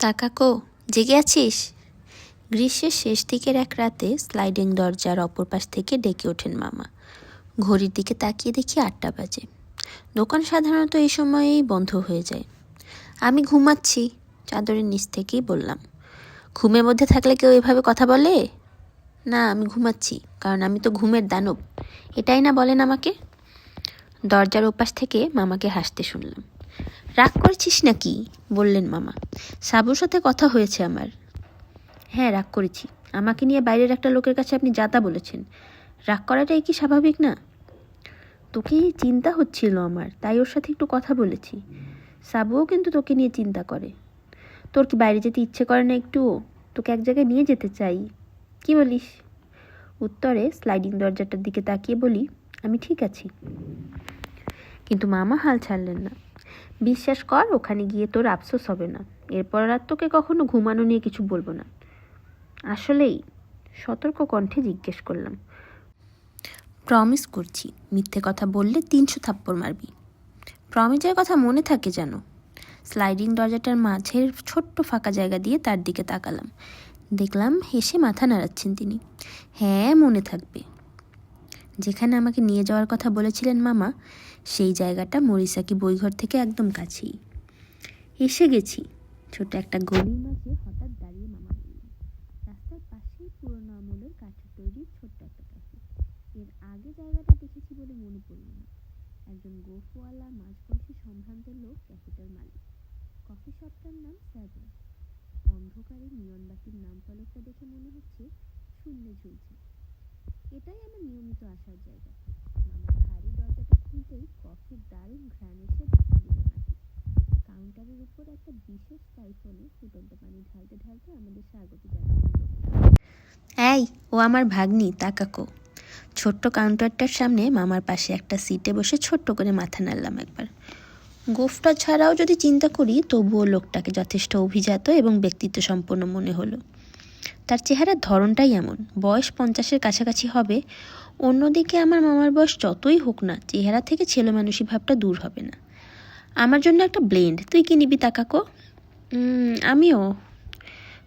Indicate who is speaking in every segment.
Speaker 1: তা কাকো জেগে আছিস? গ্রীষ্মের শেষ দিকের এক রাতে স্লাইডিং দরজার অপর পাশ থেকে ডেকে ওঠেন মামা। ঘড়ির দিকে তাকিয়ে দেখি আটটা বাজে। দোকান সাধারণত এই সময়েই বন্ধ হয়ে যায়। আমি ঘুমাচ্ছি, চাদরের নিচ থেকেই বললাম। ঘুমের মধ্যে থাকলে কেউ এভাবে কথা বলে? না, আমি ঘুমাচ্ছি, কারণ আমি তো ঘুমের দানব। এটাই না বলেন আমাকে? দরজার ওপাশ থেকে মামাকে হাসতে শুনলাম। রাগ করেছিস নাকি? বললেন মামা। সাবুর সাথে কথা হয়েছে আমার। হ্যাঁ রাগ করেছি। আমাকে নিয়ে বাইরের একটা লোকের কাছে আপনি যাতা বলেছেন। রাগ করাটাই কি স্বাভাবিক না? তোকে চিন্তা হচ্ছিল আমার, তাই ওর সাথে একটু কথা বলেছি। সাবুও কিন্তু তোকে নিয়ে চিন্তা করে। তোর কি বাইরে যেতে ইচ্ছে করে না একটুও তোকে এক জায়গায় নিয়ে যেতে চাই। কি বলিস? উত্তরে স্লাইডিং দরজাটার দিকে তাকিয়ে বলি, আমি ঠিক আছি। কিন্তু মামা হাল ছাড়লেন না। বিশ্বাস কর, ওখানে গিয়ে তোর আফসোস হবে না। এরপর আর তোকে কখনো ঘুমানো নিয়ে কিছু বলব না। আসলেই সতর্ক কণ্ঠে জিজ্ঞেস করলাম। প্রমিস করছি, মিথ্যে কথা বললে তিনশো থাপ্পড় মারবি। প্রমিসের কথা মনে থাকে যেন। স্লাইডিং দরজাটার মাঝের ছোট্ট ফাঁকা জায়গা দিয়ে তার দিকে তাকালাম। দেখলাম হেসে মাথা নাড়াচ্ছেন তিনি। হ্যাঁ মনে থাকবে। যেখানে আমাকে নিয়ে যাওয়ার কথা বলেছিলেন মামা সেই জায়গাটা মরিসাকি বইঘর থেকে একদম কাছেই। এসে গেছি। ছোট একটা গলির মাঝে হঠাৎ দাঁড়িয়ে মামা রাস্তার পাশেই পুরোনো আমলের কাঠের তৈরি ছোট্ট একটা ক্যাফে। এর আগে জায়গাটা দেখেছি বলে মনে পড়ল না। একজন গোফওয়ালা মাঝবয়সী সম্ভ্রান্ত লোক ক্যাফেটার মালিক। কফি শপটার নাম সেভেন অন্ধকারে নিয়ন নাম ফলকটা দেখে মনে হচ্ছে শূন্যে ঝুলছে। এটাই আমার নিয়মিত আসার জায়গা। খুলতেই কফির দারুণ ঘ্রাণ এসে কাউন্টারের উপর একটা বিশেষ সাইফোনে ফুটন্ত পানি ঢালতে ঢালতে আমাদের স্বাগত এই, ও আমার ভাগ্নি তাকাকো ছোট্ট কাউন্টারটার সামনে মামার পাশে একটা সিটে বসে ছোট্ট করে মাথা নাড়লাম একবার। গোফটা ছাড়াও যদি চিন্তা করি, তবুও লোকটাকে যথেষ্ট অভিজাত এবং ব্যক্তিত্ব সম্পন্ন মনে হলো। তার চেহারার ধরনটাই এমন। বয়স পঞ্চাশের কাছাকাছি হবে অন্যদিকে আমার মামার বয়স যতই হোক না, চেহারা থেকে ছেলে মানুষই ভাবটা দূর হবে না। আমার জন্য একটা ব্লেন্ড তুই কি নিবি তাকাকো আমিও।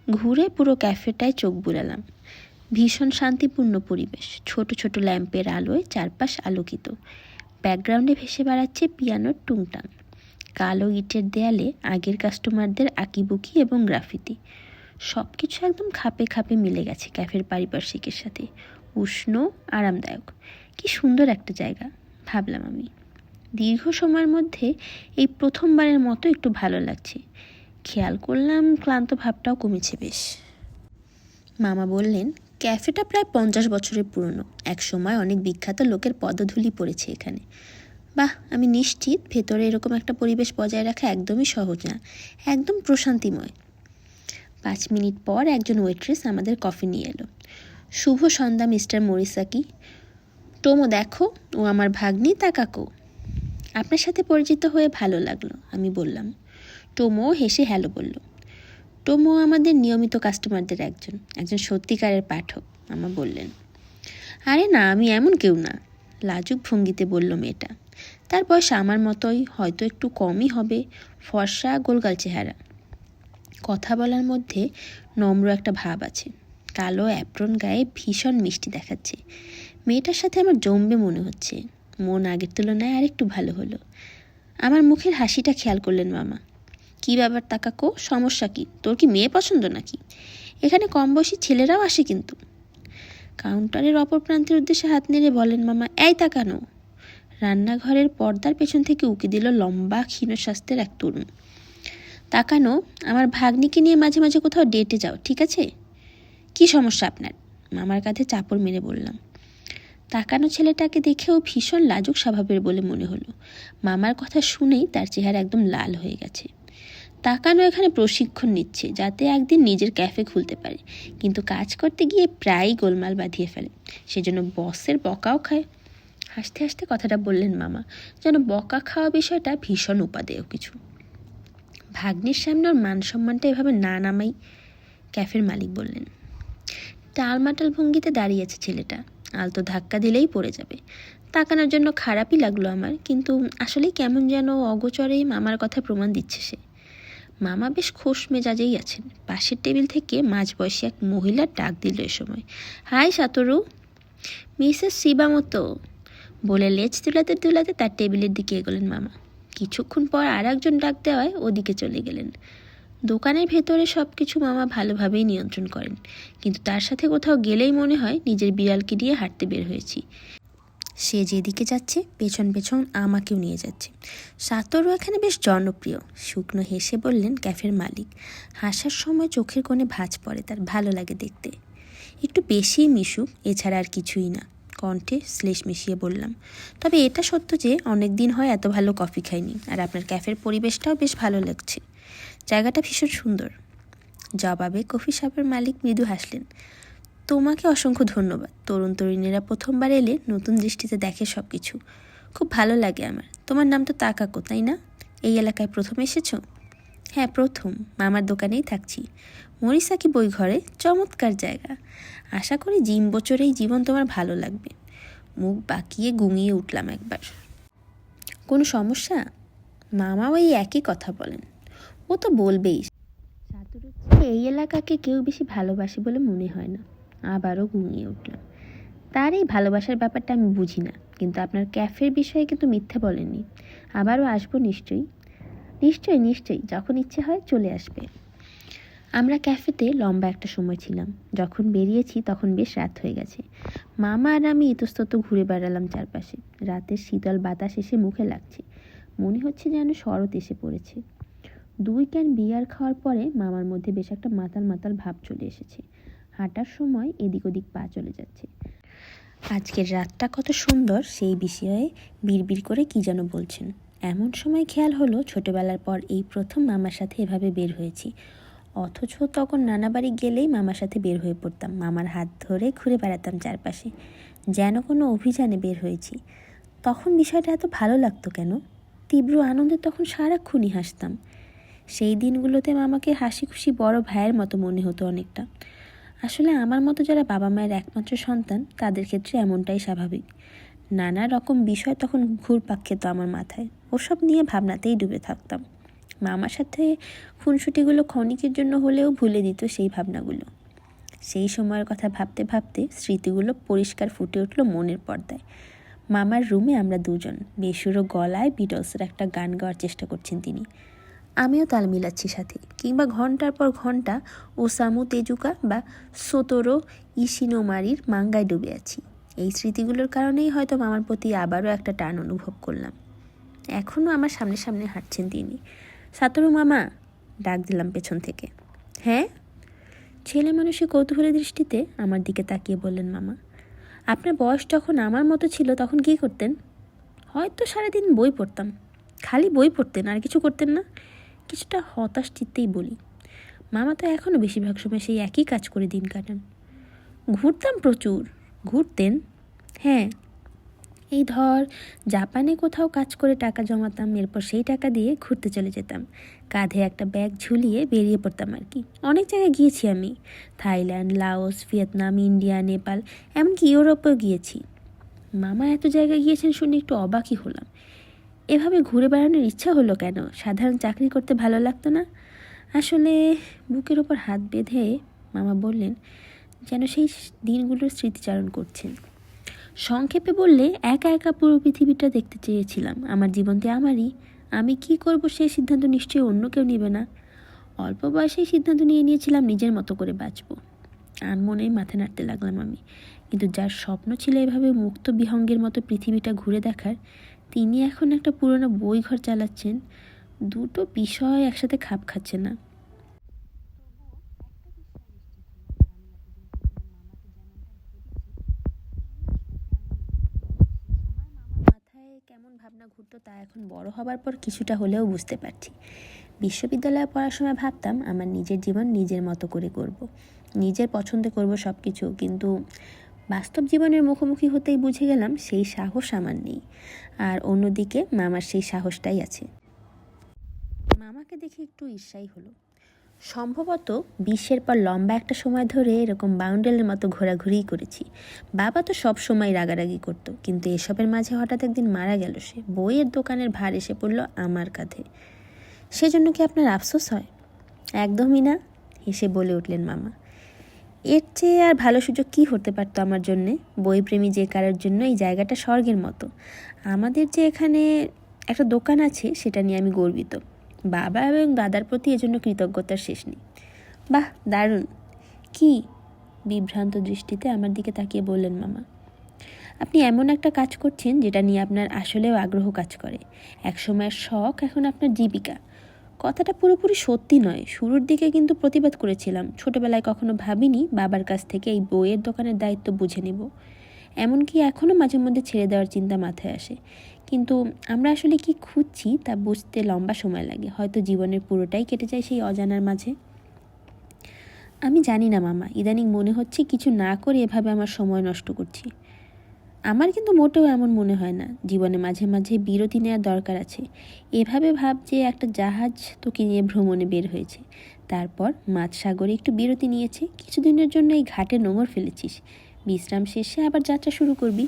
Speaker 1: ঘুরে পুরো ক্যাফেটায় চোখ বুলালাম। ভীষণ শান্তিপূর্ণ পরিবেশ। ছোট ছোট ল্যাম্পের আলোয় চারপাশ আলোকিত। ব্যাকগ্রাউন্ডে ভেসে বেড়াচ্ছে পিয়ানোর টুংটাং। কালো ইটের দেয়ালে আগের কাস্টমারদের আঁকিবুকি এবং গ্রাফিতি। সব কিছু একদম খাপে খাপে মিলে গেছে ক্যাফের পারিপার্শ্বিকের সাথে। উষ্ণ, আরামদায়ক। কি সুন্দর একটা জায়গা, ভাবলাম আমি। দীর্ঘ সময়ের মধ্যে এই প্রথমবারের মতো একটু ভালো লাগছে। খেয়াল করলাম ক্লান্ত ভাবটাও কমেছে বেশ। মামা বললেন, ক্যাফেটা প্রায় পঞ্চাশ বছরের পুরনো। এক সময় অনেক বিখ্যাত লোকের পদধূলি পড়েছে এখানে। বাহ, আমি নিশ্চিত ভেতরে এরকম একটা পরিবেশ বজায় রাখা একদমই সহজ না। একদম প্রশান্তিময়। পাঁচ মিনিট পর একজন ওয়েট্রেস আমাদের কফি নিয়ে এলো। শুভ সন্ধ্যা, মিস্টার মরিসাকি। টোমো, দেখো, ও আমার ভাগ্নি তাকাকো আপনার সাথে পরিচিত হয়ে ভালো লাগল, আমি বললাম। টোমো হেসে হ্যালো বলল। টোমো আমাদের নিয়মিত কাস্টমারদের একজন একজন সত্যিকারের পাঠক আমা বললেন। আরে না, আমি এমন কেউ না, লাজুক ভঙ্গিতে বলল মেয়েটা। তার বয়স আমার মতোই, হয়তো একটু কমই হবে, ফর্সা গোলগাল চেহারা। কথা বলার মধ্যে নম্র একটা ভাব আছে। কালো অ্যাপ্রন গায়ে ভীষণ মিষ্টি দেখাচ্ছে। মেয়েটার সাথে আমার জমবে মনে হচ্ছে। মন আগের তুলনায় আরেকটু ভালো হলো। আমার মুখের হাসিটা খেয়াল করলেন মামা। কী ব্যাপার তাকাকো? সমস্যা কি? তোর কি মেয়ে পছন্দ নাকি? এখানে কম বয়সী ছেলেরাও আসে কিন্তু। কাউন্টারের অপর প্রান্তের উদ্দেশ্যে হাত নেড়ে বলেন, মামা, এই তাকানো। রান্নাঘরের পর্দার পেছন থেকে উকি দিল লম্বা, ক্ষীণ স্বাস্থ্যের এক তরুণ। তাকানো? আমার ভাগ্নিকে নিয়ে মাঝে মাঝে কোথাও ডেটে যাও, ঠিক আছে? কি সমস্যা আপনার? মামার কাঁধে চাপড় মেরে বললাম। তাকানো ছেলেটাকে দেখেও ভীষণ লাজুক স্বভাবের বলে মনে হলো। মামার কথা শুনেই তার চেহারা একদম লাল হয়ে গেছে। তাকানো এখানে প্রশিক্ষণ নিচ্ছে, যাতে একদিন নিজের ক্যাফে খুলতে পারে। কিন্তু কাজ করতে গিয়ে প্রায়ই গোলমাল বাঁধিয়ে ফেলে। সেজন্য বসের বকাও খায়। হাসতে হাসতে কথাটা বললেন মামা, যেন বকা খাওয়া বিষয়টা ভীষণ উপাদেয় কিছু। ভাগ্নির সামনে ওর মান সম্মানটা এভাবে না নামাই ক্যাফের মালিক বললেন। টালমাটাল ভঙ্গিতে দাঁড়িয়ে আছে ছেলেটা। আলতো ধাক্কা দিলেই পড়ে যাবে। তাকানোর জন্য খারাপই লাগল আমার, কিন্তু আসলে কেমন যেন অগোচরেই মামার কথা প্রমাণ দিচ্ছে সে। মামা বেশ খোশ মেজাজেই আছেন। পাশের টেবিল থেকে মাঝ বয়সী এক মহিলার ডাক দিল এ সময়, হাই সাতরু, মিসেস শিবামতো। বলে লেজ তুলাতে তুলাতে তার টেবিলের দিকে এগোলেন মামা। কিছুক্ষণ পর আর একজন ডাক দেওয়ায় ওদিকে চলে গেলেন। দোকানের ভেতরে সব কিছু মামা ভালোভাবেই নিয়ন্ত্রণ করেন। কিন্তু তার সাথে কোথাও গেলেই মনে হয় নিজের বিড়ালকে নিয়ে হাঁটতে বের হয়েছি। সে যেদিকে যাচ্ছে, পেছন পেছন আমাকেও নিয়ে যাচ্ছে। সাতরও এখানে বেশ জনপ্রিয়। শুকনো হেসে বললেন ক্যাফের মালিক, হাসার সময় চোখের কোণে ভাঁজ পড়ে, তার ভালো লাগে দেখতে। একটু বেশিই মিশুক, এছাড়া আর কিছুই না। কণ্ঠে শ্লেষ মিশিয়ে বললাম, তবে এটা সত্য যে অনেক দিন হয় এত ভালো কফি খাইনি, আর আপনার ক্যাফের পরিবেশটাও বেশ ভালো লাগছে। জায়গাটা ভীষণ সুন্দর। জবাবে কফি শপের মালিক মৃদু হাসলেন, তোমাকে অসংখ্য ধন্যবাদ। তরুণ তরুণীরা প্রথমবার এলে নতুন দৃষ্টিতে দেখে সব কিছু খুব ভালো লাগে আমার। তোমার নাম তো তাকাকো, তাই না? এই এলাকায় প্রথম এসেছ? হ্যাঁ প্রথম। মামার দোকানেই থাকছি। মরিসাকি বই ঘরে? চমৎকার জায়গা। আশা করি জিম বছরেই জীবন তোমার ভালো লাগবে। মুখ বাঁকিয়ে গুঙিয়ে উঠলাম একবার। কোনো সমস্যা? মামা ওই একই কথা বলেন। ও তো বলবেই। এই এলাকাকে কেউ বেশি ভালোবাসে বলে মনে হয় না। আবারও ঘুমিয়ে উঠলাম। তার এই ভালোবাসার ব্যাপারটা আমি বুঝি না, কিন্তু আপনার ক্যাফের বিষয়ে কিন্তু মিথ্যে বলেননি। আবারও আসব নিশ্চয়ই। নিশ্চয়ই নিশ্চয়ই, যখন ইচ্ছে হয় চলে আসবে। আমরা ক্যাফেতে লম্বা একটা সময় ছিলাম। যখন বেরিয়েছি তখন বেশ রাত হয়ে গেছে। মামা আর আমি ইতস্তত ঘুরে বেড়ালাম চারপাশে। রাতের শীতল বাতাস এসে মুখে লাগছে। মনে হচ্ছে যেন শরৎ এসে পড়েছে। দুই ক্যান বিয়ার খাওয়ার পরে মামার মধ্যে বেশ একটা মাতাল মাতাল ভাব চলে এসেছে। হাঁটার সময় এদিক ওদিক পা চলে যাচ্ছে। আজকের রাতটা কত সুন্দর, সেই বিষয়ে বিড়বিড় করে কি যেন বলছেন। এমন সময় খেয়াল হলো, ছোটবেলার পর এই প্রথম মামার সাথে এভাবে বের হয়েছি। অথচ তখন নানা বাড়ি গেলেই মামার সাথে বের হয়ে পড়তাম। মামার হাত ধরে ঘুরে বেড়াতাম চারপাশে। যেন কোনো অভিযানে বের হয়েছি। তখন বিষয়টা এত ভালো লাগতো কেন? তীব্র আনন্দে তখন সারাক্ষণই হাসতাম। সেই দিনগুলোতে মামাকে হাসি খুশি বড় ভাইয়ের মতো মনে হতো অনেকটা। আসলে আমার মতো যারা বাবা মায়ের একমাত্র সন্তান, তাদের ক্ষেত্রে এমনটাই স্বাভাবিক। নানা রকম বিষয় তখন ঘুরপাক খেত আমার মাথায়। ওসব নিয়ে ভাবনাতেই ডুবে থাকতাম। মামার সাথে খুনসুটিগুলো ক্ষণিকের জন্য হলেও ভুলে দিত সেই ভাবনাগুলো। সেই সময়ের কথা ভাবতে ভাবতে স্মৃতিগুলো পরিষ্কার ফুটে উঠল মনের পর্দায়। মামার রুমে আমরা দুজন বেসুরো গলায় বিটলসের একটা গান গাওয়ার চেষ্টা করছেন তিনি। আমিও তাল মিলাচ্ছি সাথে। কিংবা ঘণ্টার পর ঘণ্টা ওসামু, তেজুকা বা সোতোরো ইশিনোমারির মাঙ্গায় ডুবে আছি। এই স্মৃতিগুলোর কারণেই হয়তো মামার প্রতি আবারও একটা টান অনুভব করলাম। এখনও আমার সামনে সামনে হাঁটছেন তিনি। সাতরু মামা, ডাক দিলাম পেছন থেকে। হ্যাঁ? ছেলে মানুষের কৌতূহলী দৃষ্টিতে আমার দিকে তাকিয়ে বললেন মামা, আপনার বয়স যখন আমার মতো ছিল তখন কী করতেন? হয়তো সারাদিন বই পড়তাম। খালি বই পড়তেন, আর কিছু করতেন না। কিছুটা হতাশ চিত্তেই বলি। মামা তো এখনও বেশিরভাগ সময় সেই একই কাজ করে দিন কাটান। ঘুরতাম প্রচুর। ঘুরতেন? হ্যাঁ। এই ধর, জাপানে কোথাও কাজ করে টাকা জমাতাম, এরপর সেই টাকা দিয়ে ঘুরতে চলে যেতাম। কাঁধে একটা ব্যাগ ঝুলিয়ে বেরিয়ে পড়তাম আর কি। অনেক জায়গায় গিয়েছি আমি। Thailand, Laos, Vietnam, India, Nepal, এমনকি ইউরোপেও গিয়েছি। মামা এত জায়গায় গিয়েছেন শুনে একটু অবাকই হলাম। এভাবে ঘুরে বেড়ানোর ইচ্ছা হলো কেন? সাধারণ চাকরি করতে ভালো লাগতো না? আসলে বুকের ওপর হাত বেঁধে মামা বললেন, যেন সেই দিনগুলোর স্মৃতিচারণ করছেন। সংক্ষেপে বললে, একা একা পুরো পৃথিবীটা দেখতে চেয়েছিলাম। আমার জীবনটি আমারই। আমি কি করব সেই সিদ্ধান্ত নিশ্চয়ই অন্য কেউ নেবে না। অল্প বয়সেই সিদ্ধান্ত নিয়ে নিয়েছিলাম, নিজের মতো করে বাঁচব। আনমনেই মাথা নাড়তে লাগলাম আমি। কিন্তু যার স্বপ্ন ছিল এভাবে মুক্ত বিহঙ্গের মতো পৃথিবীটা ঘুরে দেখার তিনি এখন একটা পুরনো বই ঘর চালাচ্ছেন। দুটো বিষয় একসাথে খাপ খাচ্ছে না। কেমন ভাবনা ঘুরতো তা এখন বড় হবার পর কিছুটা হলেও বুঝতে পারছি। বিশ্ববিদ্যালয়ে পড়ার সময় ভাবতাম আমার নিজের জীবন নিজের মতো করে করব। নিজের পছন্দে করব সব কিছু কিন্তু বাস্তব জীবনের মুখোমুখি হতেই বুঝে গেলাম সেই সাহস আমার নেই। আর অন্যদিকে মামার সেই সাহসটাই আছে। মামাকে দেখে একটু ঈর্ষাই হলো। সম্ভবত বিশ্বের পর লম্বা একটা সময় ধরে এরকম বাউন্ডেলের মতো ঘোরাঘুরিই করেছি। বাবা তো সব সময় রাগারাগি করতো, কিন্তু এসবের মাঝে হঠাৎ একদিন মারা গেল সে। বইয়ের দোকানের ভার এসে পড়ল আমার কাঁধে। সেজন্য কি আপনার আফসোস হয়? একদমই না হেসে বলে উঠলেন মামা। এর চেয়ে আর ভালো সুযোগ কী হতে পারতো আমার জন্যে? বইপ্রেমী যে কারোর জন্য এই জায়গাটা স্বর্গের মতো। আমাদের যে এখানে একটা দোকান আছে, সেটা নিয়ে আমি গর্বিত। বাবা এবং দাদার প্রতি এজন্য কৃতজ্ঞতার শেষ নেই। বাহ, দারুণ। কি বিভ্রান্ত দৃষ্টিতে আমার দিকে তাকিয়ে বললেন মামা। আপনি এমন একটা কাজ করছেন, যেটা নিয়ে আপনার আসলেও আগ্রহ কাজ করে। এক সময়ের শখ এখন আপনার জীবিকা। কথাটা পুরোপুরি সত্যি নয়। শুরুর দিকে কিন্তু প্রতিবাদ করেছিলাম। ছোটবেলায় কখনো ভাবিনি বাবার কাছ থেকে এই বইয়ের দোকানের দায়িত্ব বুঝে নেব। এমনকি এখনও মাঝে মধ্যে ছেড়ে দেওয়ার চিন্তা মাথায় আসে। কিন্তু আমরা আসলে কি খুঁজছি তা বুঝতে লম্বা সময় লাগে। হয়তো জীবনের পুরোটাই কেটে যায় সেই অজানার মাঝে। আমি জানি না, মামা। ইদানিং মনে হচ্ছে কিছু না করে এভাবে আমার সময় নষ্ট করছি। আমার কিন্তু মোটেও এমন মনে হয় না। জীবনে মাঝে মাঝে বিরতি নেওয়ার দরকার আছে। এভাবে ভাব যে একটা জাহাজ তোকে নিয়ে ভ্রমণে বের হয়েছে। তারপর মাঝ সাগরে একটু বিরতি নিয়েছে। কিছুদিনের জন্য এই ঘাটে নোঙর ফেলেছিস। বিশ্রাম শেষে আবার যাত্রা শুরু করবি।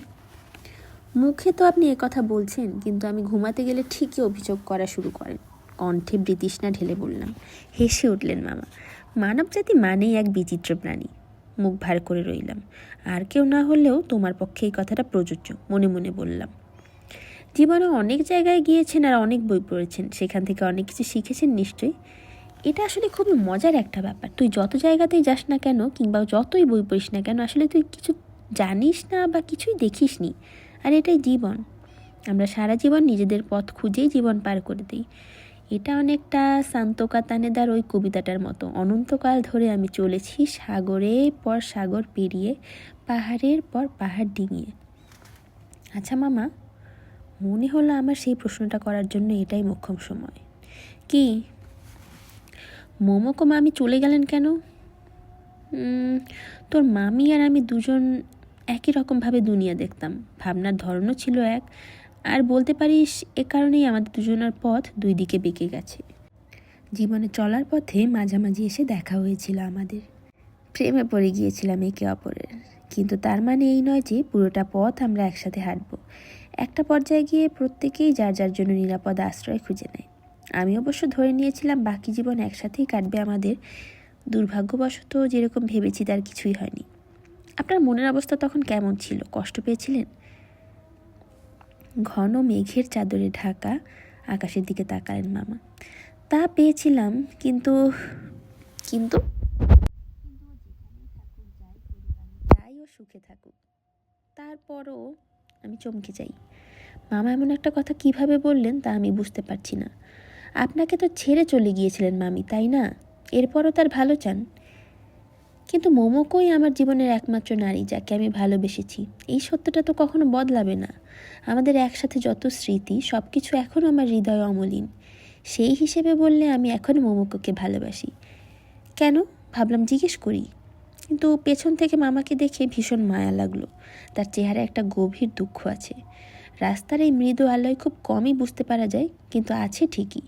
Speaker 1: মুখে তো আপনি কথা বলছেন, কিন্তু আমি ঘুমাতে গেলে ঠিকই অভিযোগ করা শুরু করেন। কণ্ঠে বৃতৃষ্ণা ঢেলে বললাম, হেসে উঠলেন মামা। মানবজাতি মানেই এক বিচিত্র প্রাণী। মুখ ভার করে রইলাম। আর কেউ না হলেও তোমার পক্ষে এই কথাটা প্রযোজ্য, মনে মনে বললাম। জীবনে অনেক জায়গায় গিয়েছেন আর অনেক বই পড়েছেন, সেখান থেকে অনেক কিছু শিখেছেন নিশ্চয়ই। এটা আসলে খুবই মজার একটা ব্যাপার। তুই যত জায়গাতেই যাস না কেন কিংবা যতই বই পড়িস না কেন, আসলে তুই কিছু জানিস না বা কিছুই দেখিস নি। আর এটাই জীবন। আমরা সারা জীবন নিজেদের পথ খুঁজেই জীবন পার করে দিই। এটা অনেকটা সান্তকা তানেদার ওই কবিতাটার মতো। অনন্তকাল ধরে আমি চলেছি সাগরের পর সাগর পেরিয়ে, পাহাড়ের পর পাহাড় ডিঙিয়ে। আচ্ছা মামা, মনে হলো আমার সেই প্রশ্নটা করার জন্য এটাই মোক্ষম সময়। কি? মোমোকো মামি চলে গেলেন কেন? তোর মামি আর আমি দুজন একই রকমভাবে দুনিয়া দেখতাম। ভাবনার ধরনও ছিল এক। আর বলতে পারিস, এ কারণেই আমাদের দুজনের পথ দুই দিকে বেঁকে গেছে। জীবনে চলার পথে মাঝামাঝি এসে দেখা হয়েছিল আমাদের। প্রেমে পড়ে গিয়েছিলাম একে অপরের। কিন্তু তার মানে এই নয় যে পুরোটা পথ আমরা একসাথে হাঁটব। একটা পর্যায়ে গিয়ে প্রত্যেকেই যার যার জন্য নিরাপদ আশ্রয় খুঁজে নেয়। আমি অবশ্য ধরে নিয়েছিলাম বাকি জীবন একসাথেই কাটবে আমাদের। দুর্ভাগ্যবশত যেরকম ভেবেছি তার কিছুই হয়নি। আপনার মনের অবস্থা তখন কেমন ছিল? কষ্ট পেয়েছিলেন? ঘন মেঘের চাদরে ঢাকা আকাশের দিকে তাকালেন মামা। তা পেয়েছিলাম, কিন্তু কিন্তু যাই ও সুখে থাকুক, তারপরও আমি চমকে যাই। মামা এমন একটা কথা কীভাবে বললেন তা আমি বুঝতে পারছি না। আপনাকে তো ছেড়ে চলে গিয়েছিলেন মামি, তাই না? এরপরও তার ভালো চান। কিন্তু মোমোকোই আমার জীবনের একমাত্র নারী যাকে আমি ভালোবেসেছি? এই সত্যটা তো কখনো বদলাবে না। আমাদের একসাথে যত স্মৃতি সব কিছু এখনও আমার হৃদয় অমলিন। সেই হিসেবে বললে আমি এখন মোমোকোকে ভালোবাসি। কেন? ভাবলাম জিজ্ঞেস করি। কিন্তু পেছন থেকে মামাকে দেখে ভীষণ মায়া লাগল। তার চেহারা একটা গভীর দুঃখ আছে। রাস্তার এই মৃদু আলোয় খুব কমই বুঝতে পারা যায়, কিন্তু আছে ঠিকই।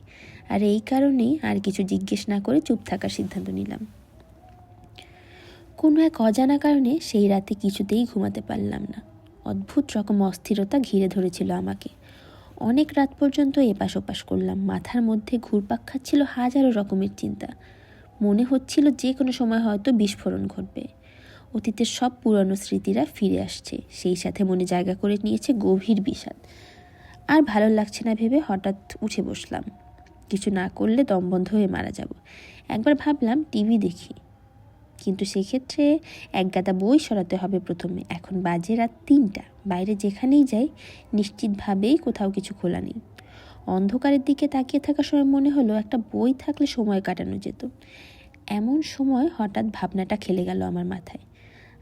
Speaker 1: আর এই কারণেই আর কিছু জিজ্ঞেস না করে চুপ থাকার সিদ্ধান্ত নিলাম। কোনো এক অজানা কারণে সেই রাতে কিছুতেই ঘুমাতে পারলাম না। অদ্ভুত রকম অস্থিরতা ঘিরে ধরেছিল আমাকে। অনেক রাত পর্যন্ত এপাশ ওপাশ করলাম। মাথার মধ্যে ঘুরপাক খাচ্ছিল হাজারো রকমের চিন্তা। মনে হচ্ছিল যে কোনো সময় হয়তো বিস্ফোরণ ঘটবে। অতীতের সব পুরনো স্মৃতিরা ফিরে আসছে। সেই সাথে মনে জায়গা করে নিয়েছে গভীর বিষাদ। আর ভালো লাগছে না ভেবে হঠাৎ উঠে বসলাম। কিছু না করলে দমবন্ধ হয়ে মারা যাব। একবার ভাবলাম টিভি দেখি। কিন্তু সেক্ষেত্রে এক গাদা বই সরাতে হবে প্রথমে। এখন বাজে রাত তিনটা। বাইরে যেখানেই যাই, নিশ্চিতভাবেই কোথাও কিছু খোলা নেই। অন্ধকারের দিকে তাকিয়ে থাকার সময় মনে হলো একটা বই থাকলে সময় কাটানো যেত। এমন সময় হঠাৎ ভাবনাটা খেলে গেল আমার মাথায়।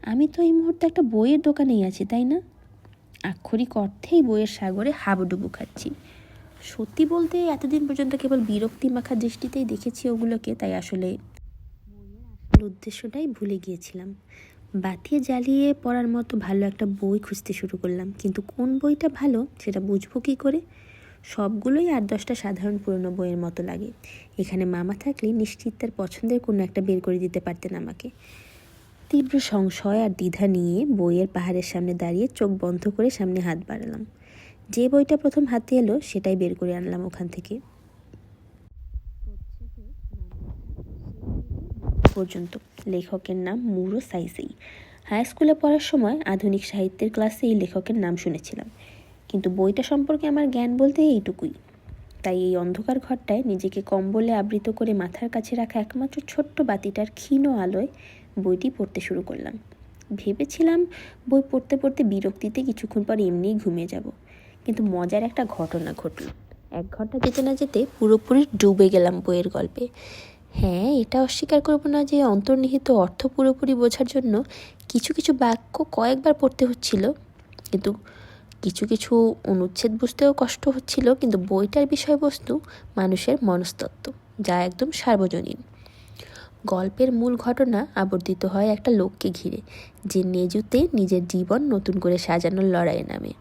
Speaker 1: আমি তো এই মুহূর্তে একটা বইয়ের দোকানেই আছি, তাই না? আক্ষরিক অর্থেই বইয়ের সাগরে হাবুডুবু খাচ্ছি। সত্যি বলতে এতদিন পর্যন্ত কেবল বিরক্তি মাখা দৃষ্টিতেই দেখেছি ওগুলোকে, তাই আসলে উদ্দেশ্যটাই ভুলে গিয়েছিলাম। বাতিয়ে জ্বালিয়ে পড়ার মতো ভালো একটা বই খুঁজতে শুরু করলাম। কিন্তু কোন বইটা ভালো, সেটা বুঝব কী করে? সবগুলোই আট দশটা সাধারণ পুরনো বইয়ের মতো লাগে। এখানে মামা থাকলে নিশ্চিত তার পছন্দের কোনো একটা বের করে দিতে পারতেন আমাকে। তীব্র সংশয় আর দ্বিধা নিয়ে বইয়ের পাহাড়ের সামনে দাঁড়িয়ে চোখ বন্ধ করে সামনে হাত বাড়ালাম। যে বইটা প্রথম হাতে এলো, সেটাই বের করে আনলাম ওখান থেকে। পর্যন্ত। লেখকের নাম মুরো সাইজেই হাই স্কুলে পড়ার সময় আধুনিক সাহিত্যের ক্লাসে এই লেখকের নাম শুনেছিলাম। কিন্তু বইটা সম্পর্কে আমার জ্ঞান বলতে এইটুকুই। তাই এই অন্ধকার ঘরটায় নিজেকে কম্বলে আবৃত করে মাথার কাছে রাখা একমাত্র ছোট্ট বাতিটার ক্ষীণ আলোয় বইটি পড়তে শুরু করলাম। ভেবেছিলাম বই পড়তে পড়তে বিরক্তিতে কিছুক্ষণ পর এমনিই ঘুমিয়ে যাব। কিন্তু মজার একটা ঘটনা ঘটল। এক ঘণ্টা যেতে না যেতে পুরোপুরি ডুবে গেলাম বইয়ের গল্পে। হ্যাঁ এটা অস্বীকার করব না যে অন্তর্নিহিত অর্থ পুরোপুরি বোঝার জন্য কিছু কিছু বাক্য কয়েকবার পড়তে হচ্ছিল। কিন্তু কিছু কিছু অনুচ্ছেদ বুঝতেও কষ্ট হচ্ছিল, কিন্তু বইটার বিষয়বস্তু মানুষের মনস্তত্ত্ব, যা একদম সার্বজনীন। গল্পের মূল ঘটনা আবর্তিত হয় একটা লোককে ঘিরে, যে নেজুতে নিজের জীবন নতুন করে সাজানোর লড়াইয়ে নামে।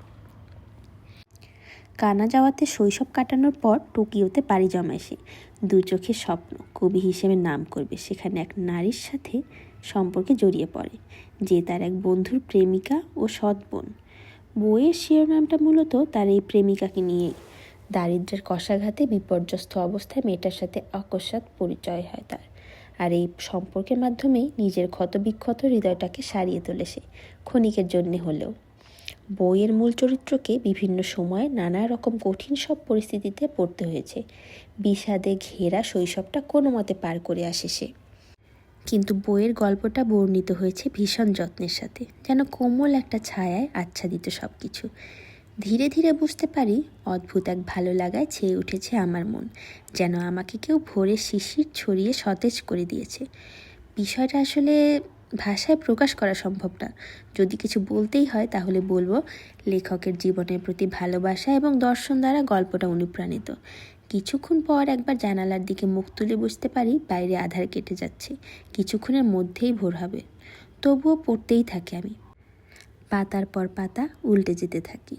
Speaker 1: কানা যাওয়াতে শৈশব কাটানোর পর টোকিওতে পাড়ি জমায় সে। দু চোখের স্বপ্ন, কবি হিসেবে নাম করবে সেখানে এক নারীর সাথে সম্পর্কে জড়িয়ে পড়ে, যে তার এক বন্ধুর প্রেমিকা ও সৎ বোন। বইয়ের শিরোনামটা মূলত তার এই প্রেমিকাকে নিয়েই। দারিদ্রের কষাঘাতে বিপর্যস্ত অবস্থায় মেয়েটার সাথে অকস্মাৎ পরিচয় হয় তার। আর এই সম্পর্কের মাধ্যমেই নিজের ক্ষতবিক্ষত হৃদয়টাকে সারিয়ে তোলে সে, ক্ষণিকের জন্যে হলেও। বইয়ের মূল চরিত্রকে বিভিন্ন সময়ে নানা রকম কঠিন সব পরিস্থিতিতে পড়তে হয়েছে। বিষাদে ঘেরা শৈশবটা কোনো মতে পার করে আসে সে। কিন্তু বইয়ের গল্পটা বর্ণিত হয়েছে ভীষণ যত্নের সাথে, যেন কোমল একটা ছায়ায় আচ্ছাদিত সব কিছু ধীরে ধীরে বুঝতে পারি, অদ্ভুত এক ভালো লাগায় ছেয়ে উঠেছে আমার মন, যেন আমাকে কেউ ভোরে শিশির ছড়িয়ে সতেজ করে দিয়েছে। বিষয়টা আসলে ভাষায় প্রকাশ করা সম্ভব না। যদি কিছু বলতেই হয়, তাহলে বলব, লেখকের জীবনের প্রতি ভালোবাসা এবং দর্শন দ্বারা গল্পটা অনুপ্রাণিত। কিছুক্ষণ পর একবার জানালার দিকে মুখ তুলে বুঝতে পারি, বাইরে আধার কেটে যাচ্ছে। কিছুক্ষণের মধ্যেই ভোর হবে। তবুও পড়তেই থাকি আমি। পাতার পর পাতা উল্টে যেতে থাকি।